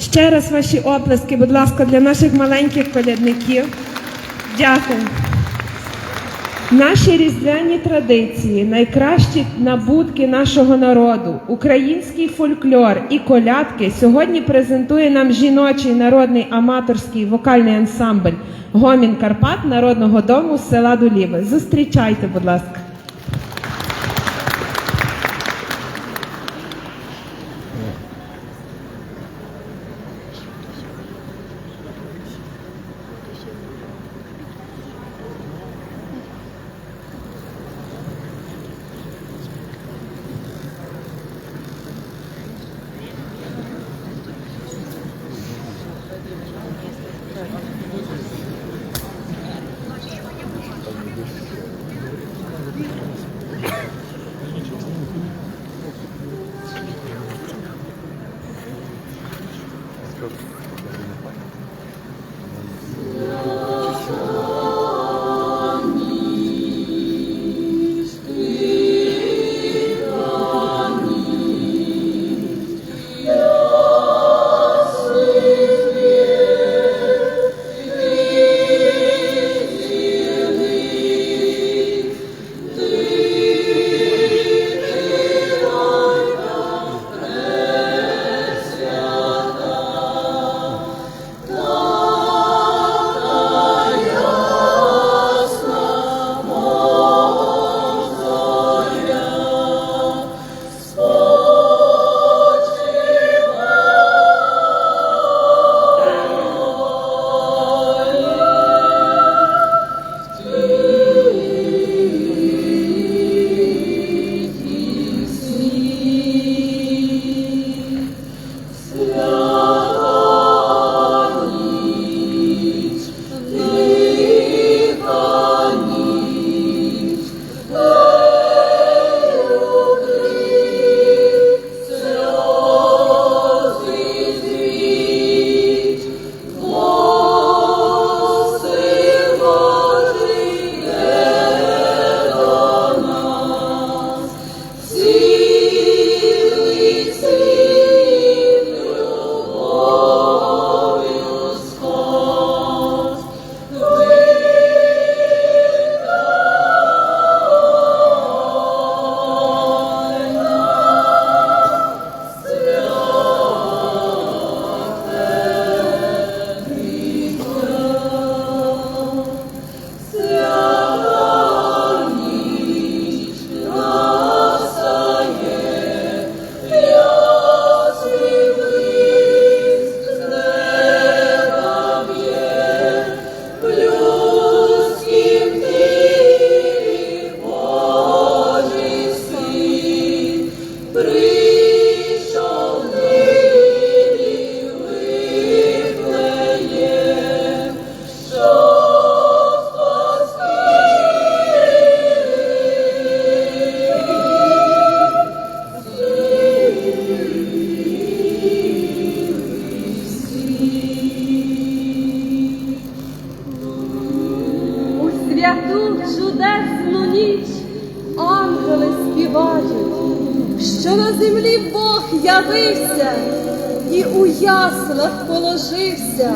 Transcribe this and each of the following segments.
Ще раз ваші оплески, будь ласка, для наших маленьких колядників. Дякую. Наші різдвяні традиції, найкращі набутки нашого народу, український фольклор і колядки сьогодні презентує нам жіночий народний аматорський вокальний ансамбль Гомін Карпат народного дому з села Дуліви. Зустрічайте, будь ласка. Явився і у яслах положився.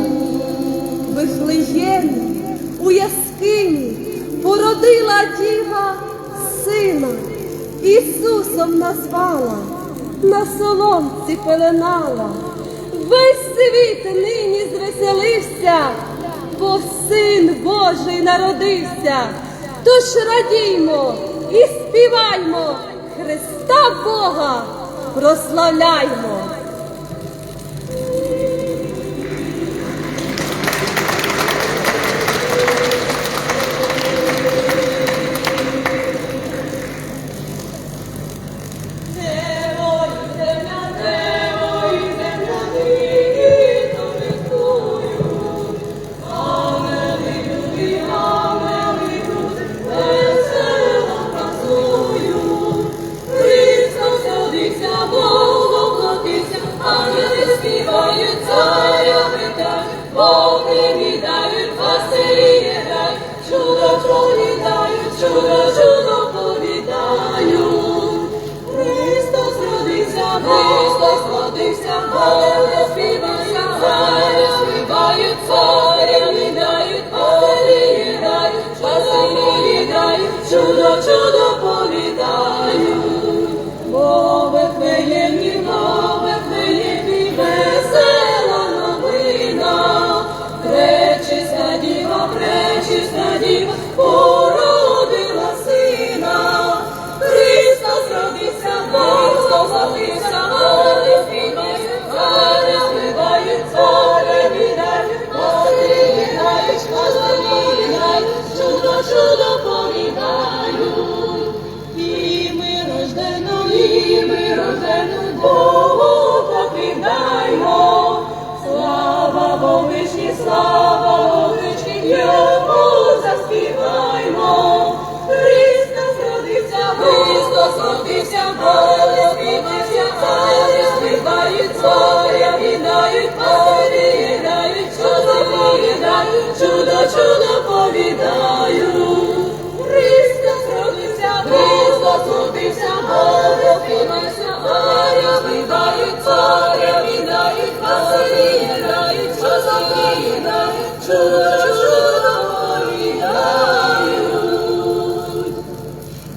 В Вифлеємі, у яскині породила діва сина, Ісусом назвала, на соломці пеленала. Весь світ нині звеселився, бо син Божий народився. Тож радіймо і співаймо, Христа Бога прославляймо.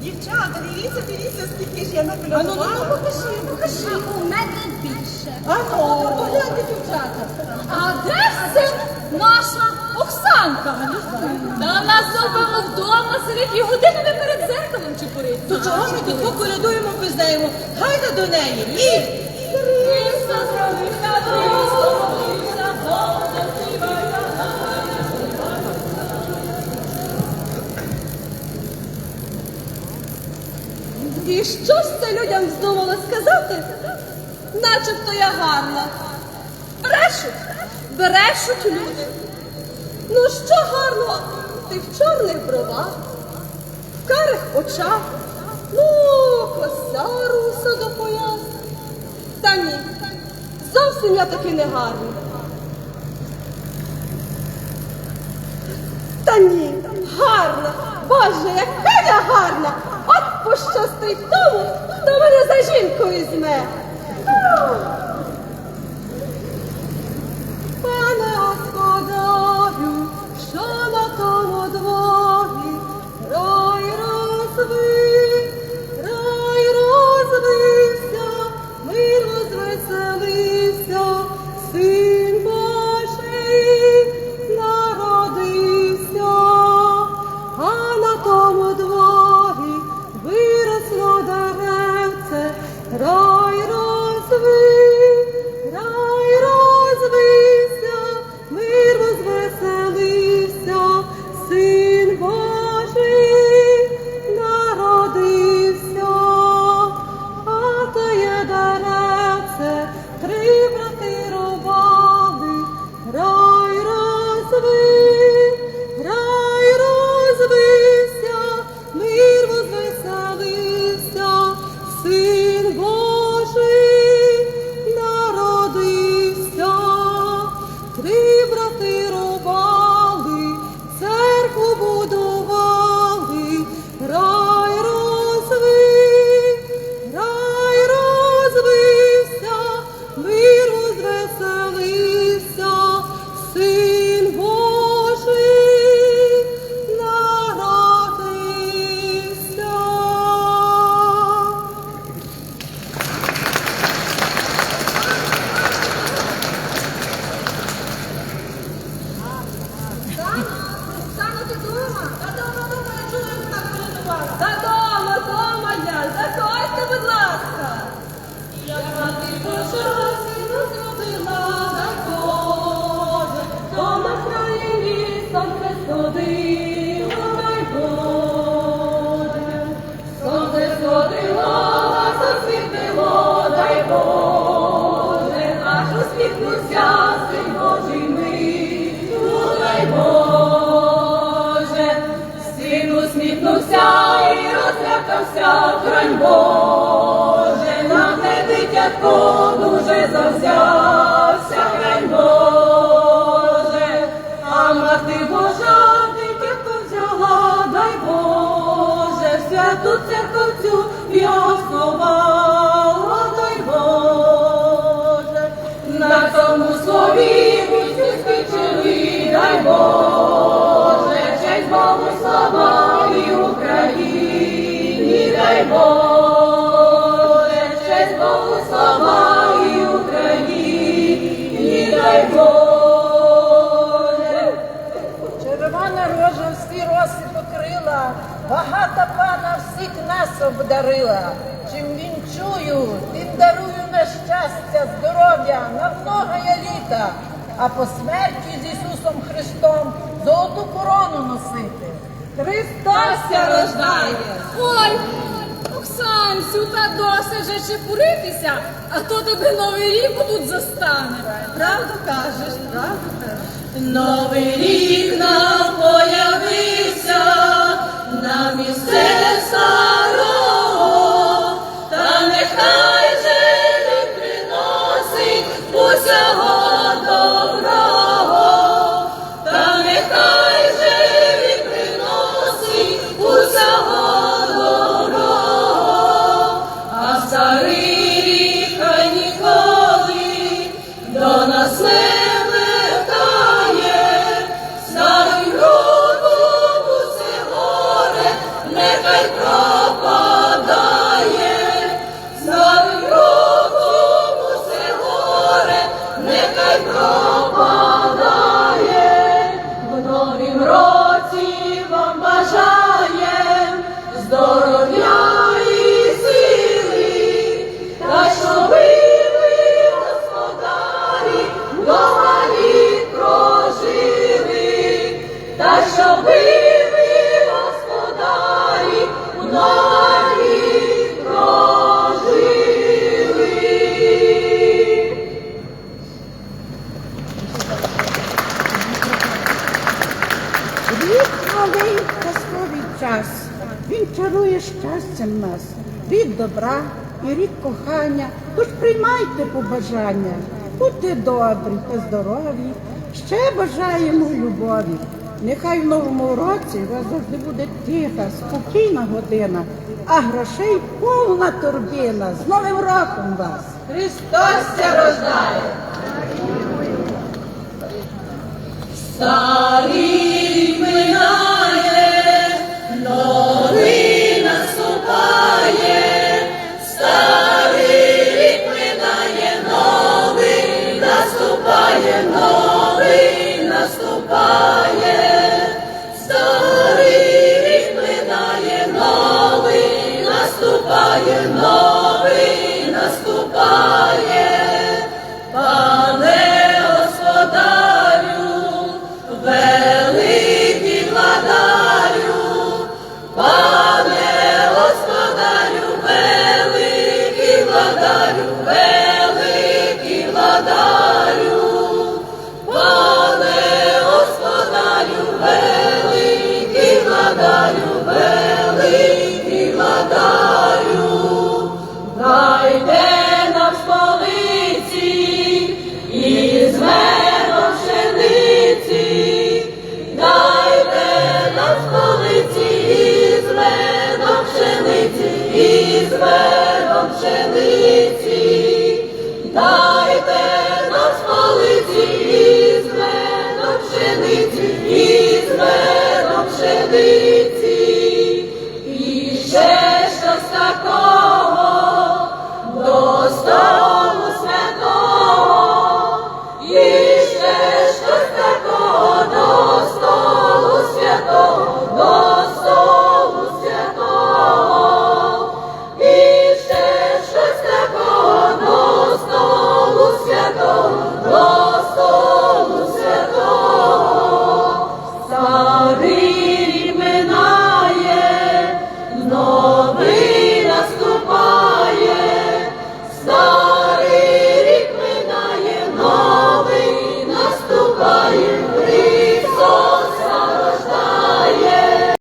Дівчата, дивіться, дивіться, скільки ж я наклювала. А ну, ну, покажи, покажи. У мене більше. А ну, погляньте, дівчата. А де це наша Оксанка? Та вона напевно вдома сидить і годинами перед зеркалом чепуриться. То чого ми тут поколядуємо, пиздаємо? Гайда до неї, їдь. Христос родився, Христос І що ж це людям здумало сказати? Начебто я гарна. Брешуть, брешуть люди. Ну що гарно, ти в чорних бровах, в карих очах, ну, коса руса до пояс. Та ні, зовсім я таки не гарна. Та ні, гарна. Боже, яка я гарна! Пощастить тому, хто мене за жінку візьме. Пане господарю, що усміхнувся і розлякався, хрань Боже. На те дитятко дуже завзявся, Боже, честь Богу слава і Україні, дай Боже. Червона рожа всі роси покрила, багата пана всіх нас обдарила. Чим він чую, тим дарую на щастя, здоров'я, на многоє літа, а по смерті з Ісусом Христом золоту корону носити. Христос ся рождає. Ой, Васюта досить вже чепуритися, а то тебе новий рік тут застане. Правду кажеш, правду кажеш. Новий рік нам появився, на місце стане. Hallelujah. дарує щастям нас, рік добра і рік кохання. Тож приймайте побажання, будьте добрі та здорові. Ще бажаємо любові. Нехай в новому році у вас завжди буде тиха, спокійна година, а грошей повна турбіна. З Новим роком вас! Христос це рождає! Старий минає, но зерном пшениці, дайте нам спалиці, із медом пшениці, із медом пшениці.